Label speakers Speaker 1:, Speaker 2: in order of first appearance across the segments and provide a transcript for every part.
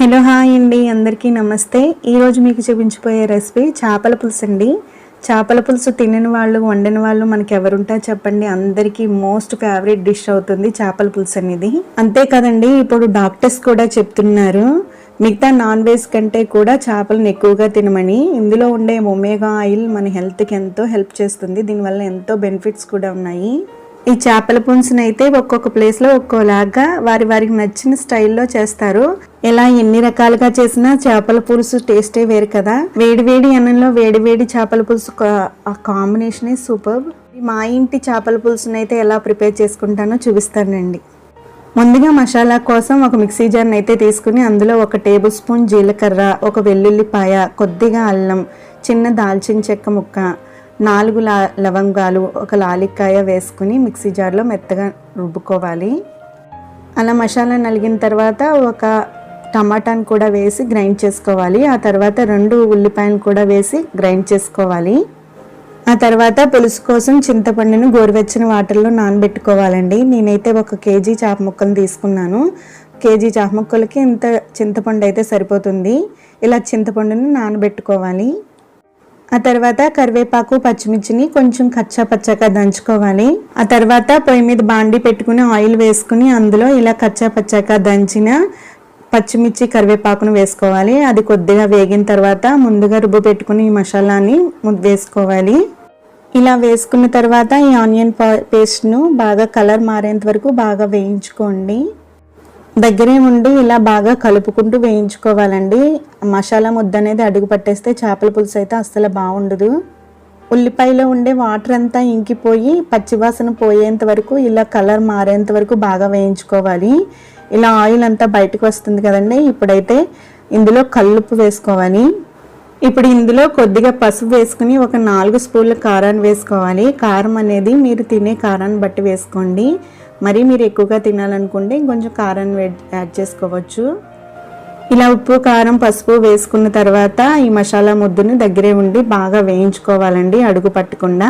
Speaker 1: Hello hi అండి అందరికీ నమస్తే. ఈరోజు మీకు చూపించిపోయే రెసిపీ చేపల పులుసు అండి. చేపల పులుసు తినని వాళ్ళు వండని వాళ్ళు మనకి ఎవరుంటారు చెప్పండి. అందరికీ మోస్ట్ ఫేవరెట్ డిష్ అవుతుంది చేపల పులుసు అనేది. అంతేకాదండి ఇప్పుడు డాక్టర్స్ కూడా చెప్తున్నారు మిగతా నాన్ వెజ్ కంటే కూడా చేపలను ఎక్కువగా తినమని. ఇందులో ఉండే ఒమేగా ఆయిల్ మన హెల్త్కి ఎంతో హెల్ప్ చేస్తుంది. దీనివల్ల ఎంతో బెనిఫిట్స్ కూడా ఉన్నాయి. ఈ చేపల పులుసుని అయితే ఒక్కొక్క ప్లేస్లో ఒక్కోలాగా వారి వారికి నచ్చిన స్టైల్లో చేస్తారు. ఇలా ఎన్ని రకాలుగా చేసినా చేపల పులుసు టేస్టే వేరు కదా. వేడివేడి అన్నంలో వేడివేడి చేపల పులుసు ఆ కాంబినేషనే సూపర్ మా ఇంటి చేపల పులుసును అయితే ఎలా ప్రిపేర్ చేసుకుంటానో చూపిస్తానండి. ముందుగా మసాలా కోసం ఒక మిక్సీ జార్ని అయితే తీసుకుని అందులో ఒక టేబుల్ స్పూన్ జీలకర్ర ఒక వెల్లుల్లిపాయ కొద్దిగా అల్లం చిన్న దాల్చిన చెక్క ముక్క నాలుగు లా లవంగాలు ఒక లాలిక్కాయ వేసుకుని మిక్సీ జార్లో మెత్తగా రుబ్బుకోవాలి. అలా మసాలా నలిగిన తర్వాత ఒక టమాటాను కూడా వేసి గ్రైండ్ చేసుకోవాలి. ఆ తర్వాత రెండు ఉల్లిపాయలు కూడా వేసి గ్రైండ్ చేసుకోవాలి. ఆ తర్వాత పులుసు కోసం చింతపండును గోరువెచ్చని వాటర్లో నానబెట్టుకోవాలండి. నేనైతే ఒక కేజీ చేప ముక్కలు తీసుకున్నాను. కేజీ చేప ముక్కలకి ఇంత చింతపండు అయితే సరిపోతుంది. ఇలా చింతపండును నానబెట్టుకోవాలి. ఆ తర్వాత కరివేపాకు పచ్చిమిర్చిని కొంచెం కచ్చా పచ్చగా దంచుకోవాలి. ఆ తర్వాత పొయ్యి మీద బాండి పెట్టుకుని ఆయిల్ వేసుకుని అందులో ఇలా కచ్చా పచ్చగా దంచిన పచ్చిమిర్చి కరివేపాకును వేసుకోవాలి. అది కొద్దిగా వేగిన తర్వాత ముందుగా రుబ్బు పెట్టుకుని ఈ మసాలాని వేసుకోవాలి. ఇలా వేసుకున్న తర్వాత ఈ ఆనియన్ పేస్ట్ను బాగా కలర్ మారేంత వరకు బాగా వేయించుకోండి. దగ్గరే ఉండి ఇలా బాగా కలుపుకుంటూ వేయించుకోవాలండి. మసాలా ముద్ద అనేది అడుగు పట్టేస్తే చేపల పులుసు అయితే అస్సలు బాగుండదు. ఉల్లిపాయలో ఉండే వాటర్ అంతా ఇంకిపోయి పచ్చివాసన పోయేంత వరకు ఇలా కలర్ మారేంత వరకు బాగా వేయించుకోవాలి. ఇలా ఆయిల్ అంతా బయటకు వస్తుంది కదండి. ఇప్పుడైతే ఇందులో కల్లుప్పు వేసుకోవాలి. ఇప్పుడు ఇందులో కొద్దిగా పసుపు వేసుకుని ఒక నాలుగు స్పూన్ల కారాన్ని వేసుకోవాలి. కారం అనేది మీరు తినే కారాన్ని బట్టి వేసుకోండి. మరి మీరు ఎక్కువగా తినాలనుకుంటే ఇంకొంచెం కారం యాడ్ చేసుకోవచ్చు. ఇలా ఉప్పు కారం పసుపు వేసుకున్న తర్వాత ఈ మసాలా ముద్దుని దగ్గరే ఉండి బాగా వేయించుకోవాలండి అడుగు పట్టకుండా.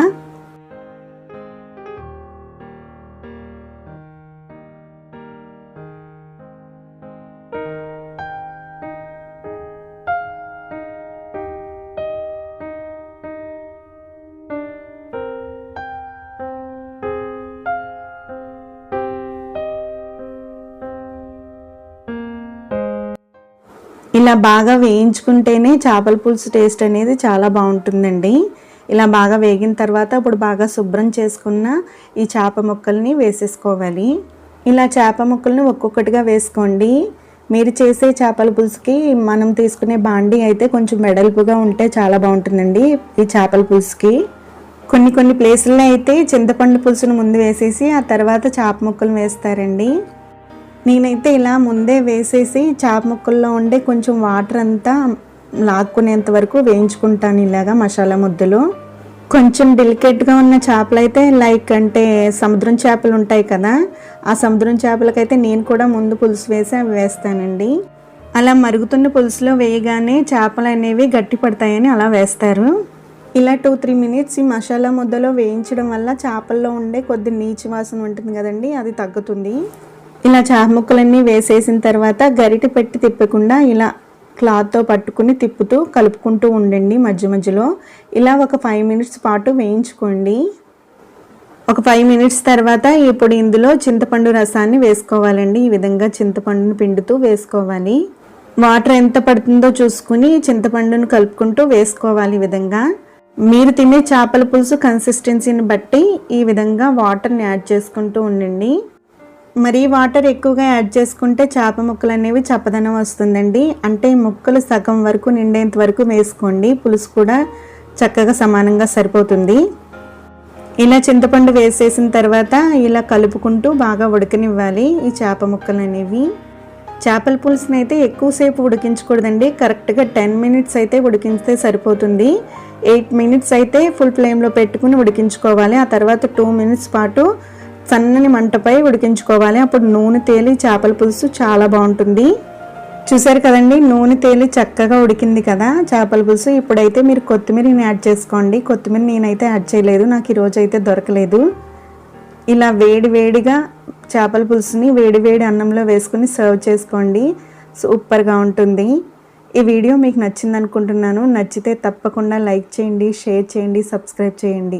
Speaker 1: ఇలా బాగా వేయించుకుంటేనే చేపల పులుసు టేస్ట్ అనేది చాలా బాగుంటుందండి. ఇలా బాగా వేగిన తర్వాత ఇప్పుడు బాగా శుభ్రం చేసుకున్న ఈ చేప ముక్కల్ని వేసేసుకోవాలి. ఇలా చేప ముక్కల్ని ఒక్కొక్కటిగా వేసుకోండి. మీరు చేసే చేపల పులుసుకి మనం తీసుకునే బాండి అయితే కొంచెం వెడల్పుగా ఉంటే చాలా బాగుంటుందండి ఈ చేపల పులుసుకి. కొన్ని కొన్ని ప్లేసుల్లో అయితే చింతపండు పులుసును ముందు వేసేసి ఆ తర్వాత చేప ముక్కలు వేస్తారండి. నేనైతే ఇలా ముందే వేసేసి చేప ముక్కల్లో ఉండే కొంచెం వాటర్ అంతా లాక్కునేంత వరకు వేయించుకుంటాను ఇలాగా మసాలా ముద్దలు. కొంచెం డెలికేట్గా ఉన్న చేపలు అయితే లైక్ అంటే సముద్రం చేపలు ఉంటాయి కదా ఆ సముద్రం చేపలకైతే నేను కూడా ముందు పులుసు వేసి అవి వేస్తానండి. అలా మరుగుతున్న పులుసులో వేయగానే చేపలు అనేవి గట్టి పడతాయని అలా వేస్తారు. ఇలా టూ త్రీ మినిట్స్ ఈ మసాలా ముద్దలో వేయించడం వల్ల చేపల్లో ఉండే కొద్ది నీచు వాసన ఉంటుంది కదండి అది తగ్గుతుంది. ఇలా చేప ముక్కలన్నీ వేసేసిన తర్వాత గరిటె పెట్టి తిప్పకుండా ఇలా క్లాత్తో పట్టుకుని తిప్పుతూ కలుపుకుంటూ ఉండండి మధ్య మధ్యలో. ఇలా ఒక ఫైవ్ మినిట్స్ పాటు వేయించుకోండి. ఒక ఫైవ్ మినిట్స్ తర్వాత ఇప్పుడు ఇందులో చింతపండు రసాన్ని వేసుకోవాలండి. ఈ విధంగా చింతపండును పిండుతూ వేసుకోవాలి. వాటర్ ఎంత పడుతుందో చూసుకుని చింతపండును కలుపుకుంటూ వేసుకోవాలి ఈ విధంగా. మీరు తినే చేపల పులుసు కన్సిస్టెన్సీని బట్టి ఈ విధంగా వాటర్ని యాడ్ చేసుకుంటూ ఉండండి. మరీ వాటర్ ఎక్కువగా యాడ్ చేసుకుంటే చేప ముక్కలు అనేవి చప్పదనం వస్తుందండి. అంటే ముక్కలు సగం వరకు నిండేంత వరకు వేసుకోండి. పులుసు కూడా చక్కగా సమానంగా సరిపోతుంది. ఇలా చింతపండు వేసేసిన తర్వాత ఇలా కలుపుకుంటూ బాగా ఉడకనివ్వాలి ఈ చేప ముక్కలు అనేవి. చేపల పులుసుని అయితే ఎక్కువసేపు ఉడికించకూడదండి. కరెక్ట్గా టెన్ మినిట్స్ అయితే ఉడికించితే సరిపోతుంది. ఎయిట్ మినిట్స్ అయితే ఫుల్ ఫ్లేమ్లో పెట్టుకుని ఉడికించుకోవాలి. ఆ తర్వాత టూ మినిట్స్ పాటు సన్నని మంటపై ఉడికించుకోవాలి. అప్పుడు నూనె తేలి చేపల పులుసు చాలా బాగుంటుంది. చూసారు కదండి నూనె తేలి చక్కగా ఉడికింది కదా. చేపల పులుసు ఇప్పుడైతే మీరు కొత్తిమీరని యాడ్ చేసుకోండి. కొత్తిమీర నేనైతే యాడ్ చేయలేదు. నాకు ఈరోజు అయితే దొరకలేదు. ఇలా వేడి వేడిగా చేపల పులుసుని వేడి వేడి అన్నంలో వేసుకుని సర్వ్ చేసుకోండి. సూపర్గా ఉంటుంది. ఈ వీడియో మీకు నచ్చింది అనుకుంటున్నాను నచ్చితే తప్పకుండా లైక్ చేయండి షేర్ చేయండి సబ్స్క్రైబ్ చేయండి.